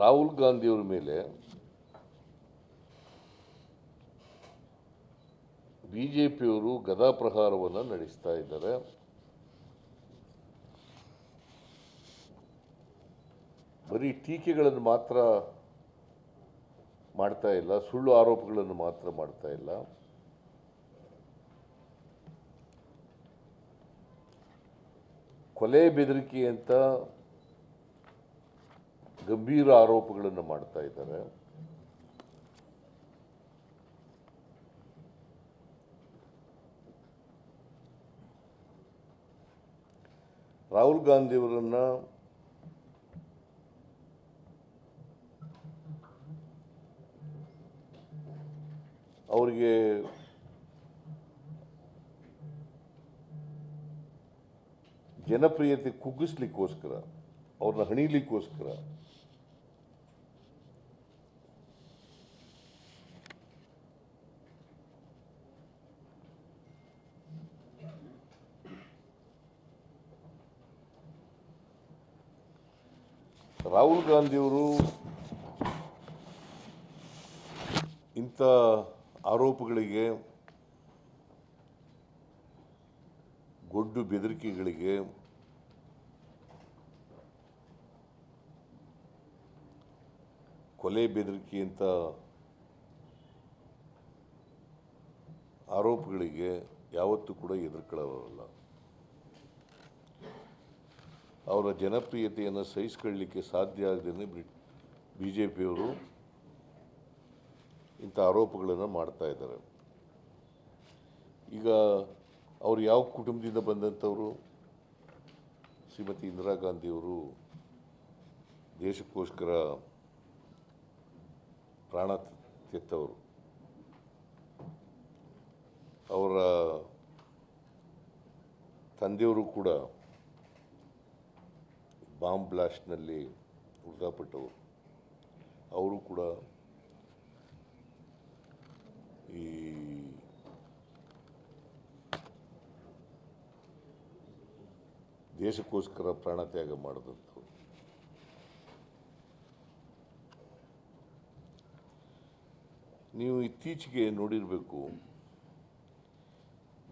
ರಾಹುಲ್ ಗಾಂಧಿಯವ್ರ ಮೇಲೆ B J ಪಿಯವರು ಗದಾಪ್ರಹಾರವನ್ನು ನಡೆಸ್ತಾ ಇದ್ದಾರೆ. ಬರೀ ಟೀಕೆಗಳನ್ನು ಮಾತ್ರ ಮಾಡ್ತಾ ಇಲ್ಲ, ಸುಳ್ಳು ಆರೋಪಗಳನ್ನು ಮಾತ್ರ ಮಾಡ್ತಾ ಇಲ್ಲ. ಕೊಲೆ ಬೆದರಿಕೆ ಅಂತ ಗಂಭೀರ ಆರೋಪಗಳನ್ನು ಮಾಡ್ತಾ ಇದ್ದಾರೆ. ರಾಹುಲ್ ಗಾಂಧಿಯವರನ್ನು ಅವರಿಗೆ ಜನಪ್ರಿಯತೆ ಕುಗ್ಗಿಸ್ಲಿಕ್ಕೋಸ್ಕರ ಅವ್ರನ್ನ ಹಣಿಲಿಕ್ಕೋಸ್ಕರ. ರಾಹುಲ್ ಗಾಂಧಿಯವರು ಇಂಥ ಆರೋಪಗಳಿಗೆ ಗೊಡ್ಡು ಬೆದರಿಕೆಗಳಿಗೆ ಕೊಲೆ ಬೆದರಿಕೆ ಅಂತ ಆರೋಪಗಳಿಗೆ ಯಾವತ್ತೂ ಕೂಡ ಎದುರ್ಕೊಳ್ಳೋರಲ್ಲ ಅವರ ಜನಪ್ರಿಯತೆಯನ್ನು ಸಹಿಸ್ಕೊಳ್ಳಲಿಕ್ಕೆ ಸಾಧ್ಯ ಆಗದೇ ಬಿ ಜೆ ಪಿಯವರು ಇಂಥ ಆರೋಪಗಳನ್ನು ಮಾಡ್ತಾ ಇದ್ದಾರೆ. ಈಗ ಅವರು ಯಾವ ಕುಟುಂಬದಿಂದ ಬಂದಂಥವರು? ಶ್ರೀಮತಿ ಇಂದಿರಾ ಗಾಂಧಿಯವರು ದೇಶಕ್ಕೋಸ್ಕರ ಪ್ರಾಣ ತೆತ್ತವರು ಅವರ ತಂದೆಯವರು ಕೂಡ ಬಾಂಬ್ ಬ್ಲಾಸ್ಟ್ನಲ್ಲಿ ಮೃತಪಟ್ಟವರು. ಅವರು ಕೂಡ ಈ ದೇಶಕ್ಕೋಸ್ಕರ ಪ್ರಾಣತ್ಯಾಗ ಮಾಡಿದಂಥವ್ರು. ನೀವು ಇತ್ತೀಚೆಗೆ ನೋಡಿರಬೇಕು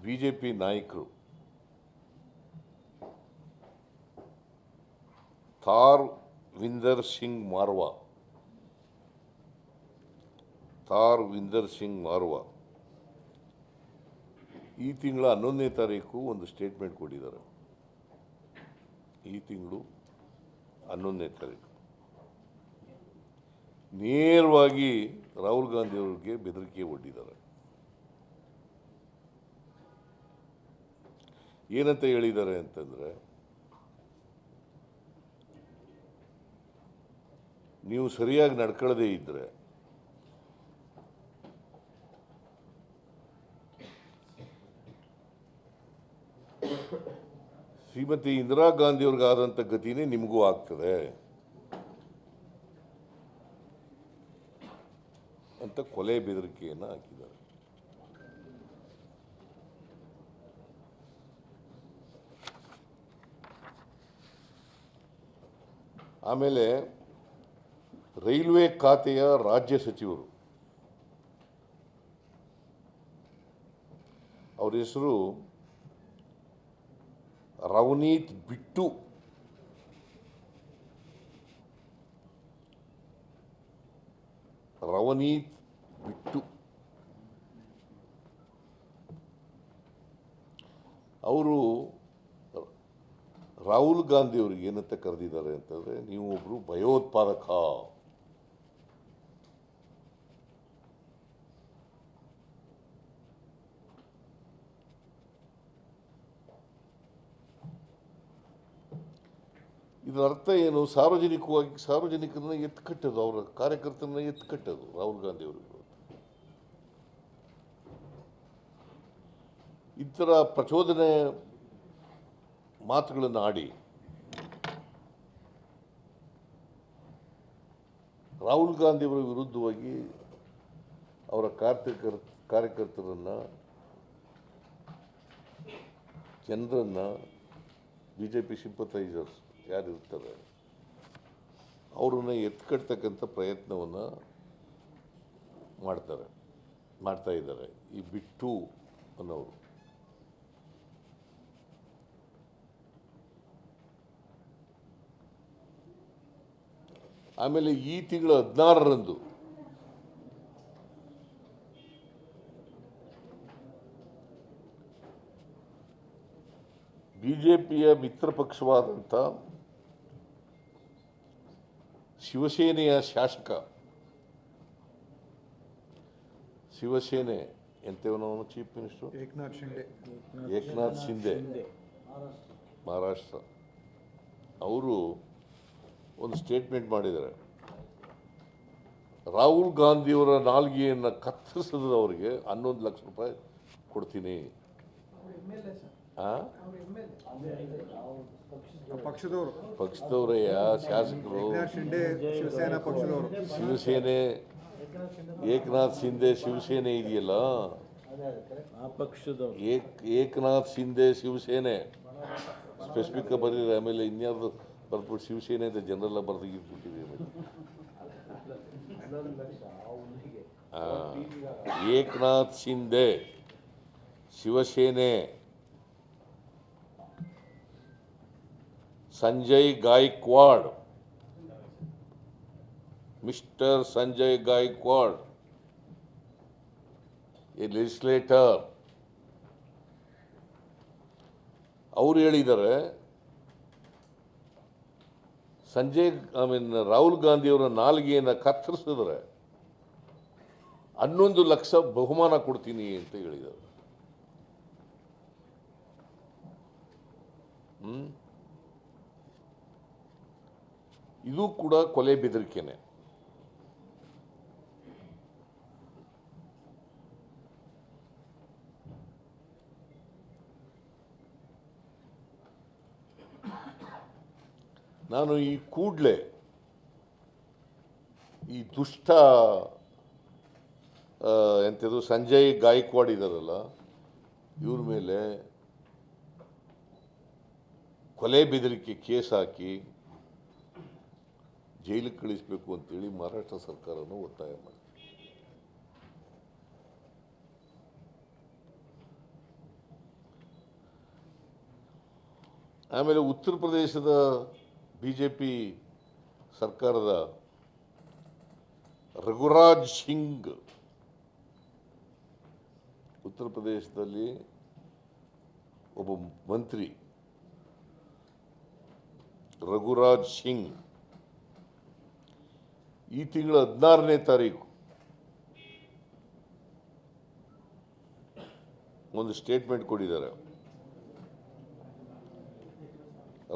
ಬಿ ಜೆ ಪಿ ನಾಯಕರು ಥಾರ್ ವಿಂದರ್ ಸಿಂಗ್ ಮಾರ್ವಾ ಥಾರ್ ವಿಂದರ್ ಸಿಂಗ್ ಮಾರ್ವಾ ಈ ತಿಂಗಳ ಹನ್ನೊಂದನೇ ತಾರೀಕು ಒಂದು ಸ್ಟೇಟ್ಮೆಂಟ್ ಕೊಟ್ಟಿದ್ದಾರೆ. ಈ ತಿಂಗಳು ಹನ್ನೊಂದನೇ ತಾರೀಕು. ನೇರವಾಗಿ ರಾಹುಲ್ ಗಾಂಧಿ ಅವ್ರಿಗೆ ಬೆದರಿಕೆ ಒಡ್ಡಿದ್ದಾರೆ. ಏನಂತ ಹೇಳಿದ್ದಾರೆ ಅಂತಂದರೆ, ನೀವು ಸರಿಯಾಗಿ ನಡ್ಕೊಳ್ಳದೇ ಇದ್ದರೆ ಶ್ರೀಮತಿ ಇಂದಿರಾ ಗಾಂಧಿಯವ್ರಿಗಾದಂಥ ಗತಿನೇ ನಿಮಗೂ ಆಗ್ತದೆ. ಅಂತ ಕೊಲೆ ಬೆದರಿಕೆಯನ್ನು ಹಾಕಿದ್ದಾರೆ. ಆಮೇಲೆ ರೈಲ್ವೆ ಖಾತೆಯ ರಾಜ್ಯ ಸಚಿವರು ಅವ್ರ ಹೆಸರು ರವನೀತ್ ಬಿಟ್ಟು ರವನೀತ್ ಬಿಟ್ಟು ಅವರು ರಾಹುಲ್ ಗಾಂಧಿ ಅವ್ರಿಗೆ ಏನಂತ ಕರೆದಿದ್ದಾರೆ ಅಂತಂದರೆ ನೀವು ಒಬ್ಬರು ಭಯೋತ್ಪಾದಕ. ಇದರ ಅರ್ಥ ಏನು? ಸಾರ್ವಜನಿಕವಾಗಿ, ಸಾರ್ವಜನಿಕರನ್ನ ಎತ್ತು ಕಟ್ಟೋದು ಅವರ ಕಾರ್ಯಕರ್ತರನ್ನ ಎತ್ತು ಕಟ್ಟೋದು ರಾಹುಲ್ ಗಾಂಧಿ ಅವರು. ಥರ ಪ್ರಚೋದನೆ ಮಾತುಗಳನ್ನು ಆಡಿ, ರಾಹುಲ್ ಗಾಂಧಿಯವರ ವಿರುದ್ಧವಾಗಿ ಅವರ ಕಾರ್ಯಕರ್, ಕಾರ್ಯಕರ್ತರನ್ನು, ಜನರನ್ನು ಬಿ ಜೆ ಪಿ ಸಿಂಪತೈಸರ್ಸ್ ಯಾರು ಇರ್ತಾರೆ ಅವ್ರನ್ನ ಎತ್ಕಡ್ತಕ್ಕಂಥ ಪ್ರಯತ್ನವನ್ನು ಮಾಡ್ತಾರೆ, ಮಾಡ್ತಾ ಇದ್ದಾರೆ ಈ ಬಿಟ್ಟು ಅನ್ನೋರು. ಆಮೇಲೆ ಈ ತಿಂಗಳು ಹದಿನಾರರಂದು ಬಿಜೆಪಿಯ ಮಿತ್ರ ಪಕ್ಷವಾದಂಥ ಶಿವಸೇನೆಯ ಶಾಸಕ. ಶಿವಸೇನೆ ಎಂತವನವನು ಚೀಫ್ ಮಿನಿಸ್ಟರ್ ಏಕನಾಥ್ ಶಿಂಧೆ. ಏಕನಾಥ್ ಶಿಂದೆ ಮಹಾರಾಷ್ಟ್ರ. ಅವರು ಒಂದು ಸ್ಟೇಟ್ಮೆಂಟ್ ಮಾಡಿದ್ದಾರೆ. ರಾಹುಲ್ ಗಾಂಧಿಯವರ ನಾಲ್ಗೆಯನ್ನು ಕತ್ತರಿಸಿದವರಿಗೆ ಹನ್ನೊಂದು ಲಕ್ಷ ರೂಪಾಯಿ ಕೊಡ್ತೀನಿ. ಪಕ್ಷದವರು. ಪಕ್ಷದವರಯ್ಯ ಶಾಸಕರು? ಶಿವಸೇನಾ ಪಕ್ಷದವರು. ಶಿವಸೇನೆ ಏಕನಾಥ್ ಶಿಂದೆ ಶಿವಸೇನೆ ಇದೆಯಲ್ಲ? ಆ ಪಕ್ಷದವ್ರು. ಏಕ್ ಏಕನಾಥ್ ಶಿಂದೆ ಶಿವಸೇನೆ. ಸ್ಪೆಸಿಫಿಕ್ ಬರೀರಿ ಆಮೇಲೆ ಇನ್ಯಾರ್ದು ಬರ್ಬಿಟ್ಟು ಶಿವಸೇನೆ ಅಂತ ಜನರೆಲ್ಲ ಬರ್ದಿಟ್ಬಿಟ್ಟಿದ್ದೀವಿ Eknath Shinde Shivsena Sanjay Gaikwad. Mister Sanjay Gaikwad. A legislator ಅವ್ರು ಹೇಳಿದ್ದಾರೆ, ಸಂಜಯ್ ಐ ಮೀನ್ ರಾಹುಲ್ ಗಾಂಧಿಯವರ ನಾಲ್ಗೆಯನ್ನು ಕತ್ತರಿಸಿದ್ರೆ ಹನ್ನೊಂದು ಲಕ್ಷ ಬಹುಮಾನ ಕೊಡ್ತೀನಿ ಅಂತ ಹೇಳಿದರು ಹ್ಮ್? ಇದು ಕೂಡ ಕೊಲೆ ಬೆದರಿಕೆನೆ. ನಾನು ಈ ಕೂಡಲೇ ಈ ದುಷ್ಟ ಎಂಥದ್ದು ಸಂಜಯ್ ಗಾಯಕ್ವಾಡ್ ಇದ್ದಾರಲ್ಲ ಇವ್ರ ಮೇಲೆ ಕೊಲೆ ಬೆದರಿಕೆ ಕೇಸ್ ಹಾಕಿ ಜೈಲಿಗೆ ಕಳಿಸಬೇಕು ಅಂತೇಳಿ ಮಹಾರಾಷ್ಟ್ರ ಸರ್ಕಾರವನ್ನು ಒತ್ತಾಯ ಮಾಡಿದೆ. ಆಮೇಲೆ ಉತ್ತರ ಪ್ರದೇಶದ ಬಿ ಜೆ ಪಿ ಸರ್ಕಾರದ ರಘುರಾಜ್ ಸಿಂಗ್ ಉತ್ತರ ಪ್ರದೇಶದಲ್ಲಿ ಒಬ್ಬ ಮಂತ್ರಿ ರಘುರಾಜ್ ಸಿಂಗ್ ಈ ತಿಂಗಳ ಹದಿನಾರನೇ ತಾರೀಕು. ಒಂದು ಸ್ಟೇಟ್ಮೆಂಟ್ ಕೊಟ್ಟಿದ್ದಾರೆ.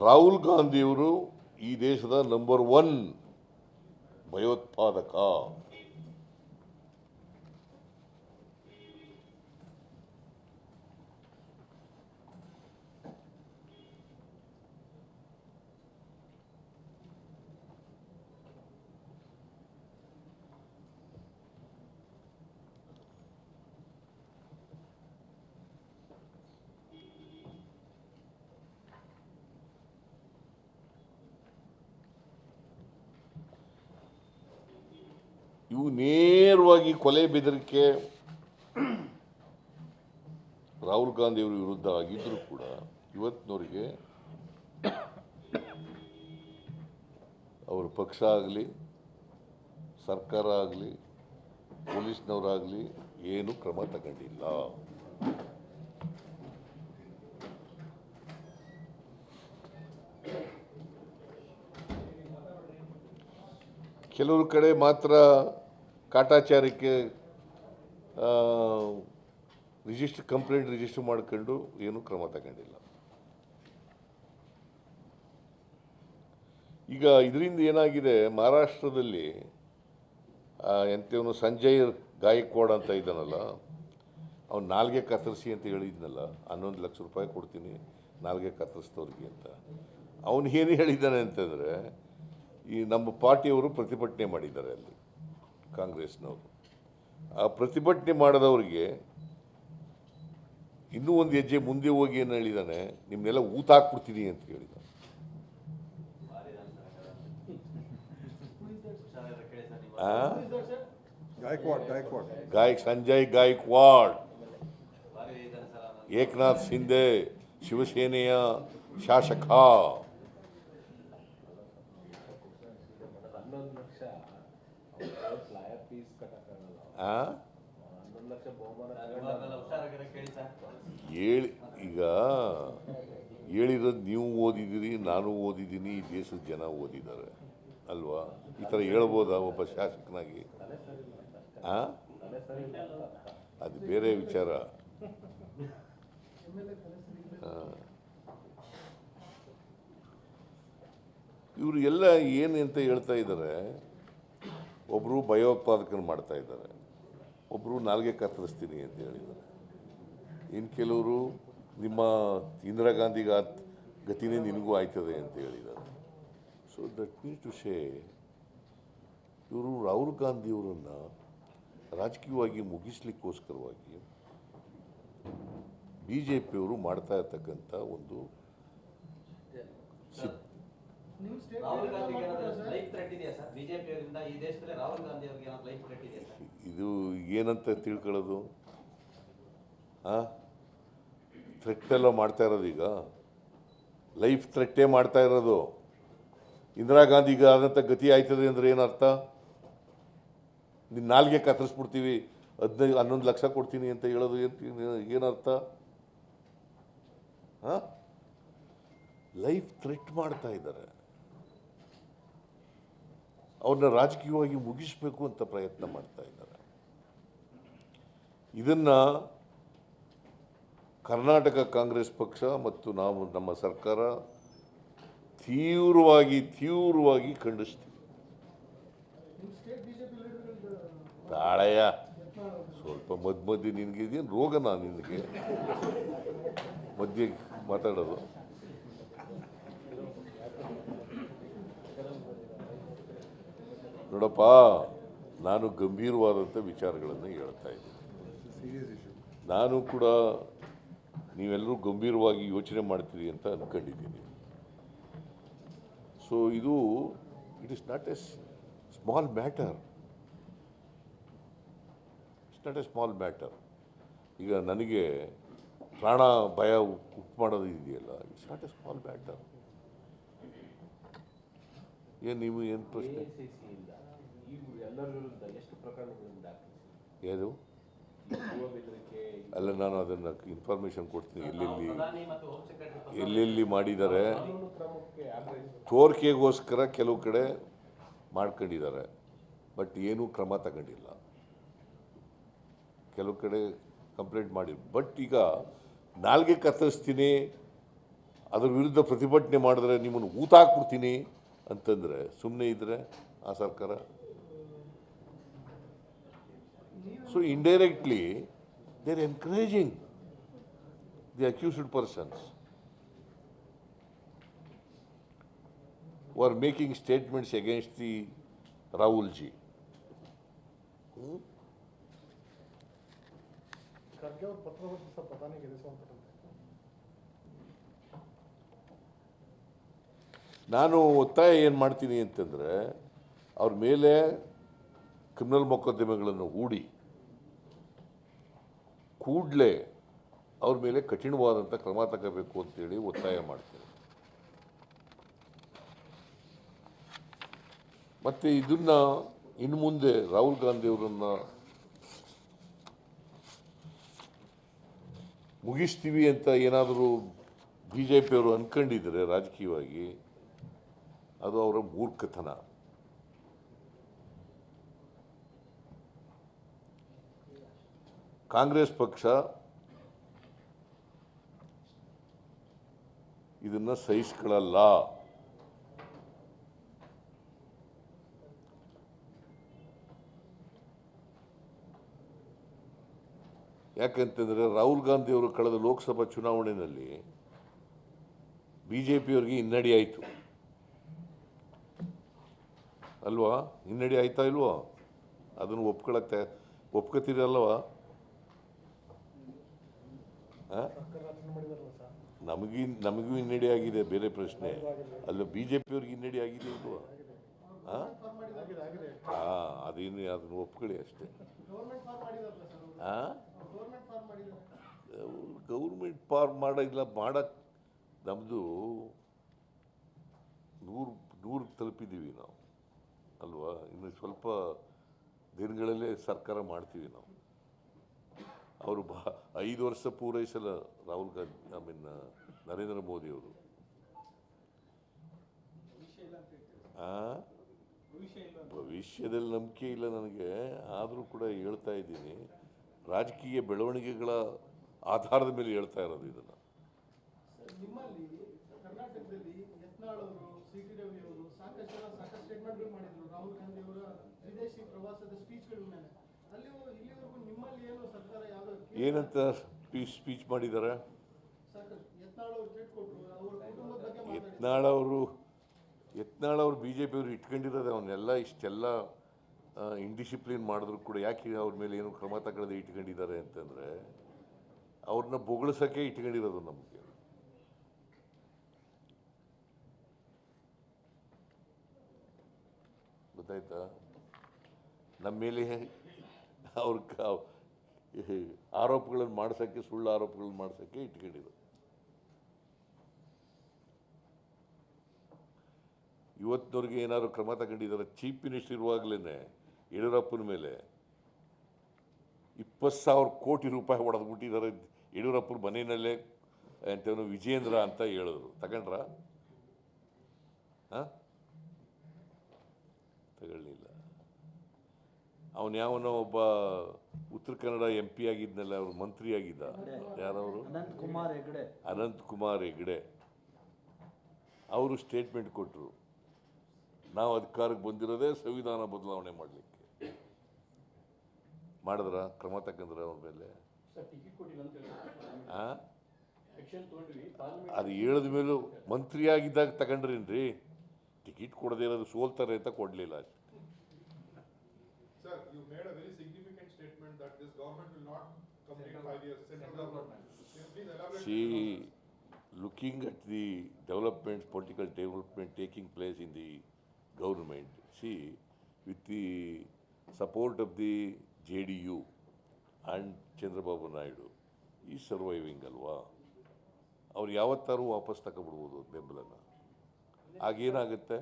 ರಾಹುಲ್ ಗಾಂಧಿಯವರು ಈ ದೇಶದ ನಂಬರ್ ಒನ್ ಭಯೋತ್ಪಾದಕ. ನೇರವಾಗಿ ಕೊಲೆ ಬೆದರಿಕೆ ರಾಹುಲ್ ಗಾಂಧಿಯವರ ವಿರುದ್ಧ ಆಗಿದ್ದರೂ ಕೂಡ ಇವತ್ತಿನವರಿಗೆ ಅವರ ಪಕ್ಷ ಆಗಲಿ, ಸರ್ಕಾರ ಆಗಲಿ, ಪೊಲೀಸ್ನವರಾಗಲಿ ಏನು ಕ್ರಮ ತಗೊಂಡಿಲ್ಲ. ಕೆಲವರು ಕಡೆ ಮಾತ್ರ ಕಾಟಾಚಾರಕ್ಕೆ ರಿಜಿಸ್ಟರ್ ಕಂಪ್ಲೇಂಟ್ ರಿಜಿಸ್ಟರ್ ಮಾಡ್ಕೊಂಡು ಏನೂ ಕ್ರಮ ತಗೊಂಡಿಲ್ಲ. ಈಗ ಇದರಿಂದ ಏನಾಗಿದೆ, ಮಹಾರಾಷ್ಟ್ರದಲ್ಲಿ ಎಂಥವನು ಸಂಜಯ್ ಗಾಯಕ್ವಾಡ್ ಅಂತ ಇದ್ದಾನಲ್ಲ, ಅವ್ನು ನಾಲ್ಗೆ ಕತ್ತರಿಸಿ ಅಂತ ಹೇಳಿದ್ನಲ್ಲ, ಹನ್ನೊಂದು ಲಕ್ಷ ರೂಪಾಯಿ ಕೊಡ್ತೀನಿ, ನಾಲ್ಗೆ ಕತ್ತರಿಸಿದವ್ರಿಗೆ ಅಂತ. ಅವನು ಏನು ಹೇಳಿದ್ದಾನೆ ಅಂತಂದರೆ, ಈ ನಮ್ಮ ಪಾರ್ಟಿಯವರು ಪ್ರತಿಭಟನೆ ಮಾಡಿದ್ದಾರೆ ಅಲ್ಲಿ. ಕಾಂಗ್ರೆಸ್ನವರು. ಆ ಪ್ರತಿಭಟನೆ ಮಾಡಿದವರಿಗೆ ಇನ್ನೂ ಒಂದು ಹೆಜ್ಜೆ ಮುಂದೆ ಹೋಗಿ ಏನು ಹೇಳಿದ್ದಾನೆ ನಿಮ್ಮನ್ನೆಲ್ಲ ಊತ ಹಾಕ್ಬಿಡ್ತೀನಿ ಅಂತ ಹೇಳಿದ ಗಾಯಕ್ ಸಂಜಯ್ ಗಾಯಕ್ವಾಡ್. ಏಕನಾಥ್ ಶಿಂದೆ ಶಿವಸೇನೆಯ ಶಾಸಕ ಹನ್ನೊಂದು ಲಕ್ಷ ಫ್ಲಯರ್ ಪೀಸ್ ಕಟ್ಟಕ್ಕಾಗಲ್ಲ ಆ? ಹನ್ನೊಂದು ಲಕ್ಷ ಬಹುಮಾನ ಹೇಳಿ ಈಗ ಹೇಳಿರೋದು ನೀವು ಓದಿದ್ದೀರಿ, ನಾನು ಓದಿದ್ದೀನಿ, ಈ ದೇಶದ ಜನ ಓದಿದ್ದಾರೆ, ಅಲ್ವಾ? ಈ ಥರ ಹೇಳ್ಬೋದಾ ಒಬ್ಬ ಶಾಸಕನಾಗಿ? ಅದು ಬೇರೆ ವಿಚಾರ. ಇವರು ಎಲ್ಲ ಏನು ಅಂತ ಹೇಳ್ತಾ ಇದ್ದಾರೆ ಒಬ್ಬರು ಭಯೋತ್ಪಾದಕನ ಮಾಡ್ತಾ ಇದ್ದಾರೆ. ಒಬ್ಬರು ನಾಲ್ಗೆ ಕತ್ತರಿಸ್ತೀನಿ ಅಂತ ಹೇಳಿದ್ದಾರೆ. ಇನ್ನು ಕೆಲವರು ನಿಮ್ಮ ಇಂದಿರಾ ಗಾಂಧಿಗೆ ಗತಿನೇ ನಿನಗೂ ಆಯ್ತದೆ ಅಂತ ಹೇಳಿದ್ದಾರೆ. ಸೊ ದಟ್ ಮೀನ್ಸ್ ಟು ಶೇ ಇವರು ರಾಹುಲ್ ಗಾಂಧಿಯವರನ್ನು ರಾಜಕೀಯವಾಗಿ ಮುಗಿಸ್ಲಿಕ್ಕೋಸ್ಕರವಾಗಿ ಬಿ ಜೆ ಪಿಯವರು ಮಾಡ್ತಾ ಇರ್ತಕ್ಕಂಥ ಒಂದು ಇದು ಏನಂತ ತಿಳ್ಕೊಳ್ಳೋದು? ಆ? ಥ್ರೆಟ್ ಎಲ್ಲ ಮಾಡ್ತಾ ಇರೋದು ಈಗ. ಲೈಫ್ ಥ್ರೆಟ್ಟೇ ಮಾಡ್ತಾ ಇರೋದು. ಇಂದಿರಾ ಗಾಂಧಿ ಈಗ ಆದಂಥ ಗತಿ ಆಯ್ತದೆ ಅಂದ್ರೆ ಏನರ್ಥ ನಿನ್ನ ನಾಲ್ಗೆ ಕತ್ತರಿಸ್ಬಿಡ್ತೀವಿ ಹದಿನೈದು ಹನ್ನೊಂದು ಲಕ್ಷ ಕೊಡ್ತೀನಿ ಅಂತ ಹೇಳೋದು ಏನು ಏನರ್ಥ ಹಾಂ ಲೈಫ್ ಥ್ರೆಟ್ ಮಾಡ್ತಾ ಇದ್ದಾರೆ. ಅವ್ರನ್ನ ರಾಜಕೀಯವಾಗಿ ಮುಗಿಸ್ಬೇಕು ಅಂತ ಪ್ರಯತ್ನ ಮಾಡ್ತಾ ಇದ್ದಾರೆ. ಇದನ್ನ ಕರ್ನಾಟಕ ಕಾಂಗ್ರೆಸ್ ಪಕ್ಷ ಮತ್ತು ನಾವು ನಮ್ಮ ಸರ್ಕಾರ ತೀವ್ರವಾಗಿ ತೀವ್ರವಾಗಿ ಖಂಡಿಸ್ತೀವಿ. ತಾಳಯ್ಯ ಸ್ವಲ್ಪ ಮಧ್ಯ ಮಧ್ಯೆ ನಿನಗೆ ನಾನು ನಿನಗೆ? ಮಧ್ಯೆ ಮಾತಾಡೋದು. ನೋಡಪ್ಪ ನಾನು ಗಂಭೀರವಾದಂಥ ವಿಚಾರಗಳನ್ನು ಹೇಳ್ತಾ ಇದ್ದೀನಿ. ನಾನು ಕೂಡ ನೀವೆಲ್ಲರೂ ಗಂಭೀರವಾಗಿ ಯೋಚನೆ ಮಾಡ್ತೀರಿ ಅಂತ ಅಂದ್ಕೊಂಡಿದ್ದೀನಿ ಸೊ ಇದು it is not a small matter it's not a small matter ಈಗ ನನಗೆ ಪ್ರಾಣ ಭಯ ಉಂಟು ಮಾಡೋದು ಇದೆಯಲ್ಲ it's not a small matter ಏನು ನೀವು ಏನು ಪ್ರಶ್ನೆ? ಎಲ್ಲರ ವಿರುದ್ಧ ಎಷ್ಟು ಪ್ರಕರಣಗಳನ್ನು ದಾಖಲಿಸಿ? ಏನು? ಅಲ್ಲ ನಾನು ಅದನ್ನು ಇನ್ಫಾರ್ಮೇಶನ್ ಕೊಡ್ತೀನಿ. ಎಲ್ಲೆಲ್ಲಿ ಎಲ್ಲೆಲ್ಲಿ ಮಾಡಿದ್ದಾರೆ? ತೋರಿಕೆಗೋಸ್ಕರ ಕೆಲವು ಕಡೆ ಮಾಡ್ಕೊಂಡಿದ್ದಾರೆ. ಬಟ್ ಏನೂ ಕ್ರಮ ತಗೊಂಡಿಲ್ಲ. ಕೆಲವು ಕಡೆ ಕಂಪ್ಲೇಂಟ್ ಮಾಡಿ ಬಟ್ ಈಗ ನಾಲ್ಗೆ ಕತ್ತರಿಸ್ತೀನಿ ಅದ್ರ ವಿರುದ್ಧ ಪ್ರತಿಭಟನೆ ಮಾಡಿದ್ರೆ ನಿಮ್ಮನ್ನು ಊತ ಹಾಕ್ಬಿಡ್ತೀನಿ ಅಂತಂದರೆ ಸುಮ್ಮನೆ ಇದ್ದರೆ ಆ ಸರ್ಕಾರ so indirectly they are encouraging the accused persons were making statements against the Rahul ji. Kharge ಅವ್ರ ಪತ್ರ ಬರೆದು ಸರ್ ಪ್ರಧಾನಿಗೆ ಎದುರಿಸುವಂಥದ್ದು ನಾನು ಒತ್ತಾಯ ಏನು ಮಾಡ್ತೀನಿ ಅಂತಂದರೆ, ಅವ್ರ ಮೇಲೆ ಕ್ರಿಮಿನಲ್ ಮೊಕದ್ದಮೆಗಳನ್ನು ಹೂಡಿ ಕೂಡಲೇ ಅವ್ರ ಮೇಲೆ ಕಠಿಣವಾದಂಥ ಕ್ರಮ ತಗೋಬೇಕು ಅಂತೇಳಿ ಒತ್ತಾಯ ಮಾಡ್ತೇನೆ. ಮತ್ತು ಇದನ್ನ ಇನ್ನು ಮುಂದೆ ರಾಹುಲ್ ಗಾಂಧಿ ಅವರನ್ನು ಮುಗಿಸ್ತೀವಿ ಅಂತ ಏನಾದರೂ ಬಿ ಜೆ ಪಿಯವರು ಅಂದ್ಕೊಂಡಿದ್ದಾರೆ ರಾಜಕೀಯವಾಗಿ ಅದು ಅವರ ಮೂರ್ಖತನ. ಕಾಂಗ್ರೆಸ್ ಪಕ್ಷ ಇದನ್ನು ಸಹಿಸ್ಕೊಳ್ಳಲ್ಲ. ಯಾಕಂತಂದರೆ ರಾಹುಲ್ ಗಾಂಧಿಯವರು ಕಳೆದ ಲೋಕಸಭಾ ಚುನಾವಣೆಯಲ್ಲಿ ಬಿ ಜೆ ಪಿಯವರಿಗೆ ಹಿನ್ನಡಿ ಆಯಿತು. ಅಲ್ವಾ? ಹಿನ್ನಡಿ ಆಯ್ತಾ ಇಲ್ವೋ? ಅದನ್ನು ಒಪ್ಕೊಳಕ್ಕೆ ಒಪ್ಕೋತೀರಲ್ವಾ ಆ? ಸರ್ಕಾರ ರಚನೆ ಮಾಡಿದಾರಲ್ಲ ಸರ್ ನಮಗಿ ನಮಗೂ ಹಿನ್ನಡೆ ಆಗಿದೆ, ಬೇರೆ ಪ್ರಶ್ನೆ. ಅಲ್ಲ ಬಿ ಜೆ ಪಿಯವ್ರಿಗೆ ಹಿನ್ನಡೆ ಆಗಿದೆ ಇದು ಹಾಂ ಹಾಂ ಅದೇನು ಅದನ್ನು ಒಪ್ಕೊಳ್ಳಿ ಅಷ್ಟೇ. ಹಾಂ ಗೌರ್ಮೆಂಟ್ ಫಾರ್ಮ್ ಮಾಡಿಲ್ಲ ಮಾಡೋಕ್ಕೆ ನಮ್ಮದು ನೂರು ನೂರು ತಲುಪಿದ್ದೀವಿ ನಾವು. ಅಲ್ವಾ? ಇನ್ನು ಸ್ವಲ್ಪ ದಿನಗಳಲ್ಲೇ ಸರ್ಕಾರ ಮಾಡ್ತೀವಿ ನಾವು. ಅವರು ಬಾ, ಐದು ವರ್ಷ ಪೂರೈಸಲ್ಲ ರಾಹುಲ್ ಗಾಂಧಿ ಐ ಮೀನ್ ನರೇಂದ್ರ ಮೋದಿ ಅವರು? ಭವಿಷ್ಯದಲ್ಲಿ ನಂಬಿಕೆ ಇಲ್ಲ ನನಗೆ. ಆದರೂ ಕೂಡ ಹೇಳ್ತಾ ಇದ್ದೀನಿ. ರಾಜಕೀಯ ಬೆಳವಣಿಗೆಗಳ ಆಧಾರದ ಮೇಲೆ ಹೇಳ್ತಾ ಇರೋದು ಇದನ್ನು ನಿಮ್ಮಲ್ಲಿ ಕರ್ನಾಟಕದಲ್ಲಿ ಯತ್ನಾಳ್ ಅವರು ಸಿ ಟಿ ರವಿ ಅವರು ಸಾಕಷ್ಟು ಜನ ಸಾಕಷ್ಟು ಸ್ಟೇಟ್ಮೆಂಟ್ಗಳು ಮಾಡಿದ್ರು ರಾಹುಲ್ ಗಾಂಧಿ ಅವರ ವಿದೇಶಿ ಪ್ರವಾಸದ ಸ್ಪೀಚ್ಗಳ ಮೇಲೆ ಅಲ್ಲಿ ಇಲ್ಲಿವರೆಗೂ ನಿಮ್ಮಲ್ಲಿ ಏನು ಸರ್ಕಾರ ಯಾವುದೋ ಏನಂತ ಸ್ಪೀಚ್ ಸ್ಪೀಚ್ ಮಾಡಿದ್ದಾರೆ ಯತ್ನಾಳ್ ಅವರು ಯತ್ನಾಳ್ ಅವರು ಬಿ ಜೆ ಪಿಯವರು ಇಟ್ಕೊಂಡಿರೋದೆ ಅವನ್ನೆಲ್ಲ ಇಷ್ಟೆಲ್ಲ ಇಂಡಿಸಿಪ್ಲಿನ್ ಮಾಡಿದ್ರು ಕೂಡ. ಯಾಕೆ ಅವ್ರ ಮೇಲೆ ಏನು ಕ್ರಮ ತಗೊಳ್ಳದೆ ಇಟ್ಕೊಂಡಿದ್ದಾರೆ ಅಂತಂದರೆ, ಅವ್ರನ್ನ ಬೊಗಳಿಸೋಕ್ಕೆ ಇಟ್ಕೊಂಡಿರೋದು ನಮಗೆ. ಗೊತ್ತಾಯ್ತಾ? ನಮ್ಮ ಮೇಲೆ ಅವ್ರ ಆರೋಪಗಳನ್ನು ಮಾಡ್ಸೋಕ್ಕೆ, ಸುಳ್ಳು ಆರೋಪಗಳನ್ನು ಮಾಡ್ಸೋಕ್ಕೆ ಇಟ್ಕೊಂಡಿದ್ರು. ಇವತ್ತಿನವ್ರಿಗೆ ಏನಾದ್ರು ಕ್ರಮ ತಗೊಂಡಿದ್ದಾರೆ ಚೀಫ್ ಮಿನಿಸ್ಟರ್ ಇರುವಾಗಲೇ ಯಡಿಯೂರಪ್ಪನ ಮೇಲೆ ಇಪ್ಪತ್ತು ಸಾವಿರ ಕೋಟಿ ರೂಪಾಯಿ ಹೊಡೆದ್ಬಿಟ್ಟಿದ್ದಾರೆ ಯಡಿಯೂರಪ್ಪನ ಮನೆಯಲ್ಲೇ ಅಂತೇನು ವಿಜೇಂದ್ರ ಅಂತ ಹೇಳಿದ್ರು. ತಗೊಂಡ್ರ? ಹಾಂ? ತಗೊಳ್ಳಿಲ್ಲ ಅವನು ಯಾವನೋ ಒಬ್ಬ ಉತ್ತರ ಕನ್ನಡ ಎಂ ಪಿ ಆಗಿದ್ನಲ್ಲ ಅವ್ರು ಮಂತ್ರಿ ಆಗಿದ್ದ. ಯಾರವರು? ಅನಂತ್ ಕುಮಾರ್ ಹೆಗಡೆ. ಅನಂತ್ ಕುಮಾರ್ ಹೆಗ್ಡೆ. ಅವರು ಸ್ಟೇಟ್ಮೆಂಟ್ ಕೊಟ್ಟರು ನಾವು ಅಧಿಕಾರಕ್ಕೆ ಬಂದಿರೋದೇ ಸಂವಿಧಾನ ಬದಲಾವಣೆ ಮಾಡಲಿಕ್ಕೆ. ಮಾಡಿದ್ರ? ಕ್ರಮ ತಕ್ಕಂದ್ರೆ ಅವ್ರ ಮೇಲೆ? ಅದು ಹೇಳಿದ ಮೇಲೂ ಮಂತ್ರಿಯಾಗಿದ್ದಾಗ ತಗೊಂಡ್ರೇನ್ರಿ? ಟಿಕೆಟ್ ಕೊಡದೇ ಇರೋದು ಸೋಲ್ತಾರೆ ಅಂತ ಕೊಡಲಿಲ್ಲ ಅಷ್ಟೇ. See, looking at the development, political development taking place in the government, see, with the support of the JDU and Chandrababu Naidu, is surviving ಅಲ್ವಾ ಅವ್ರು ಯಾವತ್ತಾರು ವಾಪಸ್ ತಗೊಬಿಡ್ಬೋದು ಬೆಂಬಲನ ಆಗೇನಾಗುತ್ತೆ?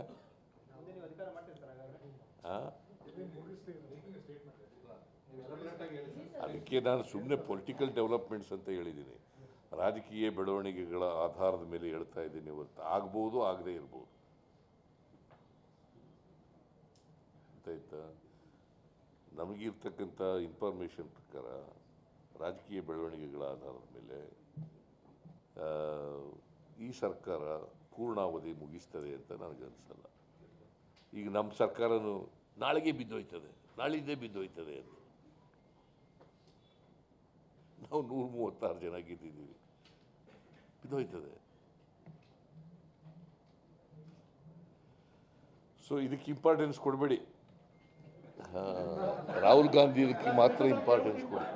ಅದಕ್ಕೆ ನಾನು ಸುಮ್ಮನೆ ಪೊಲಿಟಿಕಲ್ ಡೆವಲಪ್ಮೆಂಟ್ಸ್ ಅಂತ ಹೇಳಿದ್ದೀನಿ ರಾಜಕೀಯ ಬೆಳವಣಿಗೆಗಳ ಆಧಾರದ ಮೇಲೆ ಹೇಳ್ತಾ ಇದ್ದೀನಿ ಇವತ್ತು ಆಗ್ಬೋದು, ಆಗದೇ ಇರ್ಬೋದು. ಗೊತ್ತಾಯ್ತಾ ನಮಗಿರ್ತಕ್ಕಂಥ ಇನ್ಫಾರ್ಮೇಷನ್ ಪ್ರಕಾರ ರಾಜಕೀಯ ಬೆಳವಣಿಗೆಗಳ ಆಧಾರದ ಮೇಲೆ ಈ ಸರ್ಕಾರ ಪೂರ್ಣಾವಧಿ ಮುಗಿಸ್ತದೆ ಅಂತ ನನಗೆ ನನಗನ್ಸಲ್ಲ. ಈಗ ನಮ್ಮ ಸರ್ಕಾರನೂ ನಾಳೆಗೆ ಬಿದ್ದೋಯ್ತದೆ, ನಾಳಿದ್ದೇ ಬಿದ್ದೋಯ್ತದೆ ಅಂತ. ನಾವು ನೂರ ಮೂವತ್ತಾರು ಜನ ಗೆದ್ದಿದ್ದೀವಿ. ಬಿದ್ದೋಯ್ತದೆ ಸೊ ಇದಕ್ಕೆ ಇಂಪಾರ್ಟೆನ್ಸ್ ಕೊಡಬೇಡಿ. ರಾಹುಲ್ ಗಾಂಧಿ ಇದಕ್ಕೆ ಮಾತ್ರ ಇಂಪಾರ್ಟೆನ್ಸ್ ಕೊಡಿ.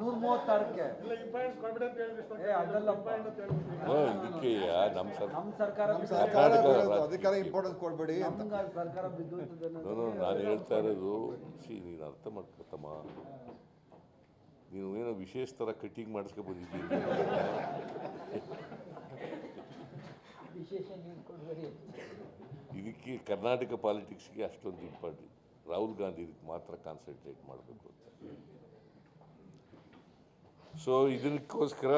ನೂರ ಮೂವತ್ತಾರಕ್ಕೆ ಇಲ್ಲ ಇಂಪಾರ್ಟೆನ್ಸ್ ಕೊಡ್ಬಿಡಿ ಅಂತ ಹೇಳಿದ್ರೆ ಏ ಅದಲ್ಲಪ್ಪ ಅಂತ ಹೇಳ್ಬಿಟ್ಟು ಇದಕ್ಕೆ ನಮ್ಮ ಸರ್ಕಾರ ಕೊಡ್ಬೇಡಿ ನಾನು ಹೇಳ್ತಾ ಇರೋದು ಸಿ ನೀನು ಅರ್ಥ ಮಾಡ್ಕೊತಮ್ಮ ನೀನು ಏನೋ ವಿಶೇಷ ಥರ ಕಟ್ಟಿಂಗ್ ಮಾಡಿಸ್ಕೊ ಬಂದಿದ್ದೀನಿ ವಿಶೇಷ ನೀವು ಕೊಡ್ಬೇಡಿ ಇದಕ್ಕೆ ಕರ್ನಾಟಕ ಪಾಲಿಟಿಕ್ಸ್ಗೆ ಅಷ್ಟೊಂದು ಇಂಪಾರ್ಟೆಂಟ್ ರಾಹುಲ್ ಗಾಂಧಿ ಇದಕ್ಕೆ ಮಾತ್ರ ಕಾನ್ಸಂಟ್ರೇಟ್ ಮಾಡಬೇಕು ಅಂತ. ಸೊ ಇದಕ್ಕೋಸ್ಕರ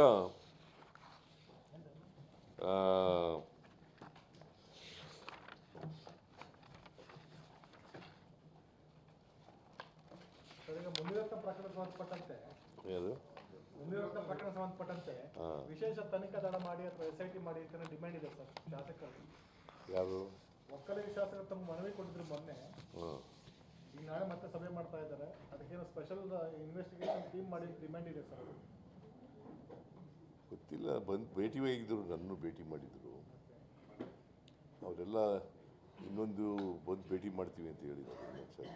ಸರ್, ಪ್ರಕರಣ ಸಂಬಂಧಪಟ್ಟಂತೆ ಮುಂದಿರತ್ತ ಪ್ರಕರಣ ಸಂಬಂಧಪಟ್ಟಂತೆ ವಿಶೇಷ ತನಿಖಾ ದಳ ಮಾಡಿ ಅಥವಾ ಎಸ್ ಐ ಟಿ ಮಾಡಿ ಅಂತ ಡಿಮ್ಯಾಂಡ್ ಇದೆ ಸರ್ ಶಾಸಕರು. ಯಾರು ಒಕ್ಕಲಿಗ ಶಾಸಕರು ತಮ್ಮ ಮನವಿ ಕೊಟ್ಟಿದ್ರು ಮೊನ್ನೆ. ಈಗ ನಾಳೆ ಮತ್ತೆ ಸಭೆ ಮಾಡ್ತಾ ಇದ್ದಾರೆ. ಅದಕ್ಕೇನು ಸ್ಪೆಷಲ್ ಇನ್ವೆಸ್ಟಿಗೇಷನ್ ಟೀಮ್ ಮಾಡಿ ಡಿಮ್ಯಾಂಡ್ ಇದೆ ಸರ್. ಗೊತ್ತಿಲ್ಲ ಬಂದು ಭೇಟಿ ಹೋಗಿದ್ರು ನನ್ನನ್ನು ಭೇಟಿ ಮಾಡಿದರು. ಅವರೆಲ್ಲ ಇನ್ನೊಂದು ಬಂದು ಭೇಟಿ ಮಾಡ್ತೀವಿ ಅಂತ ಹೇಳಿದ್ರು. ಇನ್ನೊಂದು ಸರಿ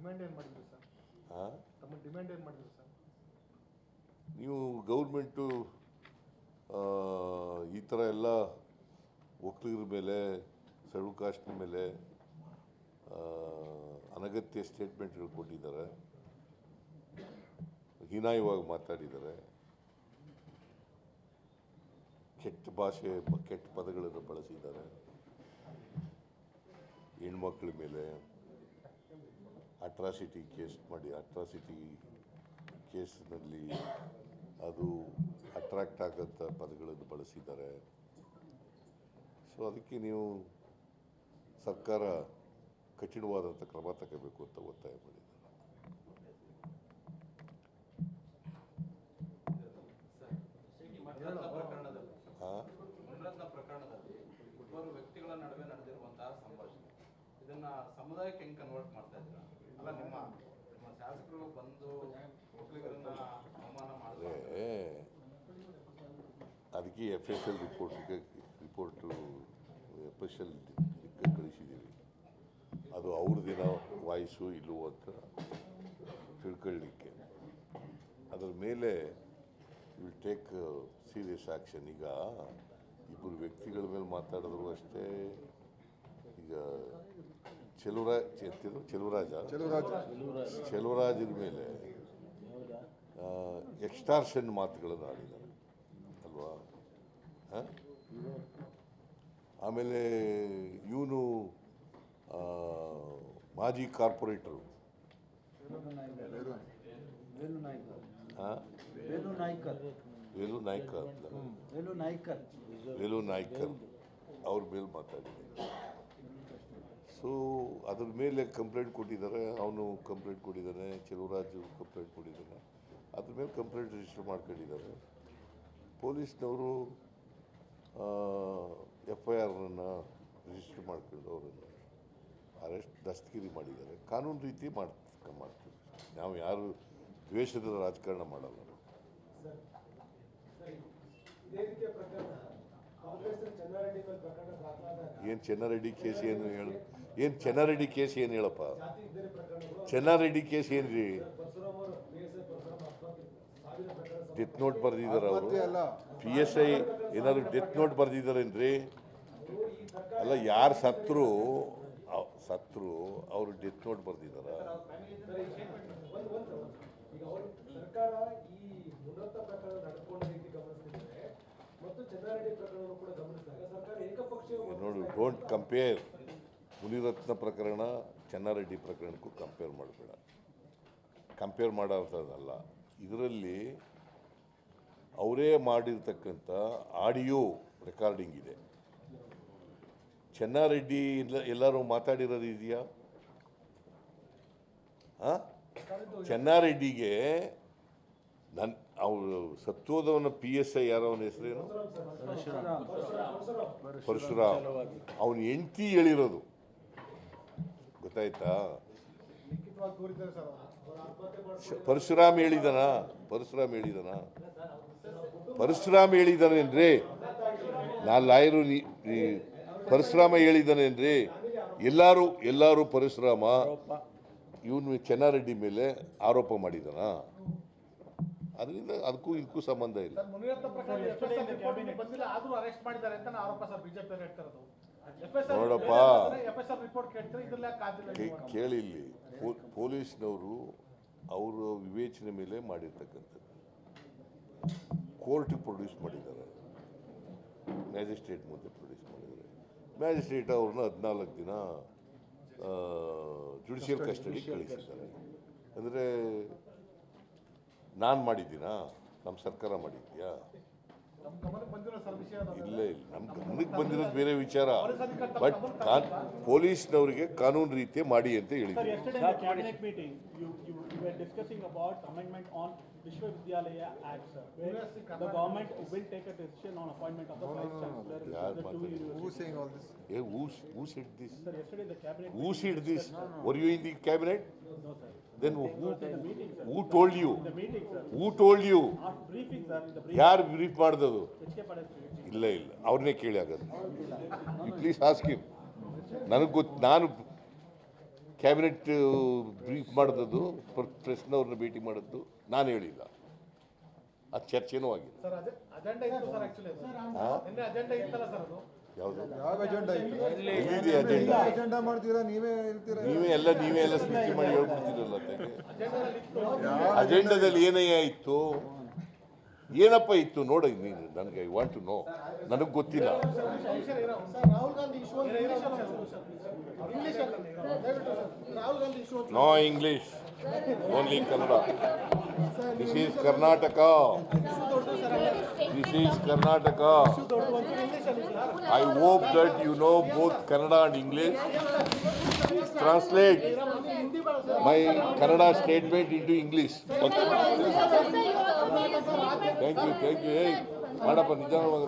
ಡಿಮ್ಯಾಂಡ್ ಏನು ಮಾಡಿದ್ರು ಸರ್? ಹಾಂ ತಮ್ಮ ಡಿಮ್ಯಾಂಡ್ ಏನು ಮಾಡಿದ್ರು ಸರ್? ನೀವು ಗೌರ್ಮೆಂಟು ಈ ಥರ ಎಲ್ಲ ಒಕ್ಕಲಿಗರ ಮೇಲೆ ಸೆಡ್ಯೂಲ್ ಕಾಸ್ಟ್ ಮೇಲೆ ಅನಗತ್ಯ ಸ್ಟೇಟ್ಮೆಂಟ್ಗಳು ಕೊಟ್ಟಿದ್ದಾರೆ ಹೀನಾಯವಾಗಿ ಮಾತಾಡಿದ್ದಾರೆ. ಕೆಟ್ಟ ಭಾಷೆ ಕೆಟ್ಟ ಪದಗಳನ್ನು ಬಳಸಿದ್ದಾರೆ. ಹೆಣ್ಮಕ್ಳ ಮೇಲೆ ಅಟ್ರಾಸಿಟಿ ಕೇಸ್ ಮಾಡಿ ಅಟ್ರಾಸಿಟಿ ಕೇಸ್ನಲ್ಲಿ ಅದು ಅಟ್ರಾಕ್ಟ್ ಆಗೋಂಥ ಪದಗಳನ್ನು ಬಳಸಿದ್ದಾರೆ. ಸೊ ಅದಕ್ಕೆ ನೀವು ಸರ್ಕಾರ ಕಠಿಣವಾದಂಥ ಕ್ರಮ ತಗೋಬೇಕು ಅಂತ ಒತ್ತಾಯ ಮಾಡಿದ್ದಾರೆ. ವ್ಯಕ್ತಿಗಳ ನಡುವೆ ನಡೆದಿರುವಂತಹ ಸಂಭಾಷಣೆ. ಇದನ್ನ ಸಮುದಾಯಕ್ಕೆ ಹೆಂಗ್ ಕನ್ವರ್ಟ್ ಮಾಡ್ತಾ ಅದಕ್ಕೆ F S L report report F S L ಕಳಿಸಿದ್ದೀವಿ. ಅದು ಅವ್ರದಿನ ವಾಯ್ಸು ಇಲ್ಲವೋ ಅಂತ ತಿಳ್ಕೊಳ್ಳಿಕ್ಕೆ. ಅದರ ಮೇಲೆ ವಿಲ್ ಟೇಕ್ ಸೀರಿಯಸ್ ಆ್ಯಕ್ಷನ್ ಈಗ ಇಬ್ಬರು ವ್ಯಕ್ತಿಗಳ ಮೇಲೆ ಮಾತಾಡಿದ್ರು ಅಷ್ಟೇ. ಈಗ ಚೆಲುವರಾಜ್ ಎತ್ತಿದ್ರು ಚೆಲುವರಾಜ. ಚೆಲುವರಾಜರ ಮೇಲೆ ಎಕ್ಸ್ಟಾರ್ಷನ್ ಮಾತುಗಳನ್ನು ಆಡಿದ್ದಾರೆ. ಅಲ್ವಾ? ಆಮೇಲೆ ಇವನು ಮಾಜಿ ಕಾರ್ಪೊರೇಟರು. ವೇಲು ನಾಯ್ಕ ವೇಲು ನಾಯ್ಕರ್ ಅವ್ರ ಮೇಲೆ ಮಾತಾಡಿದ್ದೀನಿ ಸೊ ಅದ್ರ ಮೇಲೆ ಕಂಪ್ಲೇಂಟ್ ಕೊಟ್ಟಿದ್ದಾರೆ, ಅವನು ಕಂಪ್ಲೇಂಟ್ ಕೊಟ್ಟಿದ್ದಾನೆ, ಚೆಲುವರಾಜು ಕಂಪ್ಲೇಂಟ್ ಕೊಟ್ಟಿದ್ದಾನೆ. ಅದ್ರ ಮೇಲೆ ಕಂಪ್ಲೇಂಟ್ ರಿಜಿಸ್ಟರ್ ಮಾಡ್ಕೊಂಡಿದ್ದಾರೆ. ಪೊಲೀಸ್ನವರು ಎಫ್ ಐ ಆರ್ನನ್ನು ರಿಜಿಸ್ಟರ್ ಮಾಡ್ಕೊಂಡು ಅವರನ್ನು ಅರೆಸ್ಟ್ ದಸ್ತಗಿರಿ ಮಾಡಿದ್ದಾರೆ. ಕಾನೂನು ರೀತಿ ಮಾಡ್, ಮಾಡ್ತೀವಿ. ನಾವು ಯಾರು ದ್ವೇಷದ ರಾಜಕಾರಣ ಮಾಡಲ್ಲ. ಏನು ಚೆನ್ನಾರೆಡ್ಡಿ ಕೇಸ್ ಏನು ಹೇಳು? ಏನು ಚೆನ್ನಾರೆಡ್ಡಿ ಕೇಸ್ ಏನು ಹೇಳಪ್ಪ? ಚೆನ್ನಾರೆಡ್ಡಿ ಕೇಸ್ ಏನು ರೀ ಡೆತ್ ನೋಟ್ ಬರ್ದಿದ್ದಾರೆ ಅವರು. ಪಿ ಎಸ್ ಐ ಏನಾದ್ರು ಡೆತ್ ನೋಟ್ ಬರ್ದಿದ್ದಾರೇನ್ರಿ ಅಲ್ಲ ಯಾರು ಸತ್ರು? ಸತ್ರು ಅವರು ಡೆತ್ ನೋಟ್ ಬರ್ದಿದ್ದಾರ ಒಂದು ಒಂದು. ಈಗ ಅವರು ಸರ್ಕಾರ ಈ ಪ್ರಕರಣ ನೋಡು ಡೋಂಟ್ ಕಂಪೇರ್ ಮುನಿರತ್ನ ಪ್ರಕರಣ ಚೆನ್ನಾರೆಡ್ಡಿ ಪ್ರಕರಣಕ್ಕೂ ಕಂಪೇರ್ ಮಾಡಬೇಡ. ಕಂಪೇರ್ ಮಾಡೋದಲ್ಲ ಇದರಲ್ಲಿ ಅವರೇ ಮಾಡಿರ್ತಕ್ಕಂಥ ಆಡಿಯೋ ರೆಕಾರ್ಡಿಂಗ್ ಇದೆ. ಚೆನ್ನಾರೆಡ್ಡಿ ಎಲ್ಲ ಎಲ್ಲರೂ ಮಾತಾಡಿರೋದು ಇದೆಯಾ? ಹಾಂ? ಚೆನ್ನಾರೆಡ್ಡಿಗೆ ನನ್ನ ಅವರು ಸತ್ತೋದವನ ಪಿ ಎಸ್ ಐ ಯಾರ ಅವನ ಹೆಸರೇನು? ಪರಶುರಾಮ್. ಅವನ ಹೆಂಡತಿ ಹೇಳಿರೋದು. ಗೊತ್ತಾಯ್ತಾ? ಪರಶುರಾಮ್ ಹೇಳಿದನ? ಪರಶುರಾಮ್ ಹೇಳಿದನ? ಪರಶುರಾಮ್ ಹೇಳಿದನೇನ್ರಿ? ನಾ ಲಾಯರು ನೀ- ಪರಶುರಾಮ ಹೇಳಿದನೇನ್ರಿ? ಎಲ್ಲರೂ ಎಲ್ಲರೂ ಪರಶುರಾಮ. ಇವನು ಚೆನ್ನಾರೆಡ್ಡಿ ಮೇಲೆ ಆರೋಪ ಮಾಡಿದನ? ಅದರಿಂದ ಅದಕ್ಕೂ ಇದಕ್ಕೂ ಸಂಬಂಧ ಇಲ್ಲ. ನೋಡಪ್ಪ. ಕೇಳಿ ಇಲ್ಲಿ ಪೋ- ಪೊಲೀಸ್ನವರು ಅವರ ವಿವೇಚನೆ ಮೇಲೆ ಮಾಡಿರ್ತಕ್ಕಂಥದ್ದು. ಕೋರ್ಟ್ ಪ್ರೊಡ್ಯೂಸ್ ಮಾಡಿದ್ದಾರೆ. ಮ್ಯಾಜಿಸ್ಟ್ರೇಟ್ ಮುಂದೆ ಪ್ರೊಡ್ಯೂಸ್ ಮಾಡಿದ್ದಾರೆ. ಮ್ಯಾಜಿಸ್ಟ್ರೇಟ್ ಅವ್ರನ್ನ ಹದಿನಾಲ್ಕು ದಿನ ಜುಡಿಷಿಯಲ್ ಕಸ್ಟಡಿ ಕಳಿಸಿದ್ದಾರೆ. ಅಂದರೆ ನಾನು ಮಾಡಿದ್ದೀನಾ ನಮ್ಮ ಸರ್ಕಾರ ಮಾಡಿದ್ಯಾ ನಮ್ಮ ಗಮನಕ್ಕೆ ಬಂದಿರೋ ಸರ್ ವಿಷಯ ಇಲ್ಲ ಇಲ್ಲ ನಮ್ಮ ಗಮನಕ್ಕೆ ಬಂದಿರೋದು ಬೇರೆ ವಿಚಾರ ಬಟ್ ಕಾನ್ ಪೊಲೀಸ್ನವರಿಗೆ ಕಾನೂನು ರೀತಿ ಮಾಡಿ ಅಂತ ಹೇಳಿದ್ರು ಹೇಳಿದ್ದೀನಿ yesterday in the cabinet meeting, you, you you were discussing about amendment on Vishwavidyalaya Act, sir. Where University the government will take a decision on appointment of the vice chancellor in ಯಾರು the two ಮಾತಾಡಿದ್ರು? universities. ಏ who who sit this Sir, yesterday the cabinet. Who sit this were you in the cabinet No, sir. Then who. Who told you. Who told you. ಯಾರು brief ಮಾಡ್ದದು. ಇಲ್ಲ ಇಲ್ಲ. ಅವ್ರನ್ನೇ ಕೇಳಿ ಆಗೋದು ಯು ಪ್ಲೀಸ್ ಆಸ್ಕಿಮ್ ನನಗೆ ಗೊತ್ತು ನಾನು ಕ್ಯಾಬಿನೆಟ್ ಬ್ರೀಫ್ ಮಾಡಿದ್ದು ಪ್ರೆಸ್ನವ್ರನ್ನ ಭೇಟಿ ಮಾಡಿದ್ದು ನಾನು ಹೇಳಿಲ್ಲ. ಅದು ಚರ್ಚೆನೂ ಆಗಿದೆ ಯಾವುದು? ಯಾವ ಅಜೆಂಡಾ ಇತ್ತು ಎಲ್ಲಿದೆ ಅಜೆಂಡಾ ಅಜೆಂಡಾ ಮಾಡ್ತೀರಾ? ನೀವೇ ಇರ್ತೀರಾ ನೀವೇ ಎಲ್ಲ ನೀವೇ ಎಲ್ಲ ಸ್ಪೀಚ್ ಮಾಡಿ ಹೇಳ್ಬಿಡ್ತೀರಲ್ಲ ಅಜೆಂಡಾದಲ್ಲಿ ಏನಯ್ಯ ಇತ್ತು ಏನಪ್ಪ ಇತ್ತು? ನೋಡ ನೀನು. ನನಗೆ ಐ ವಾಂಟ್ ಟು ನೋ ನನಗೆ ಗೊತ್ತಿಲ್ಲ. Sir Rahul Gandhi issue English ಅಲ್ಲಿ. ದಯವಿಟ್ಟು sir Rahul Gandhi issue no English only Kannada this is Karnataka this is Karnataka I hope that you know both Kannada and English translate my Kannada statement into English okay thank you thank you ಏಯ್ ಮಾಡಪ್ಪ ನಿಧಾನವಾಗಿ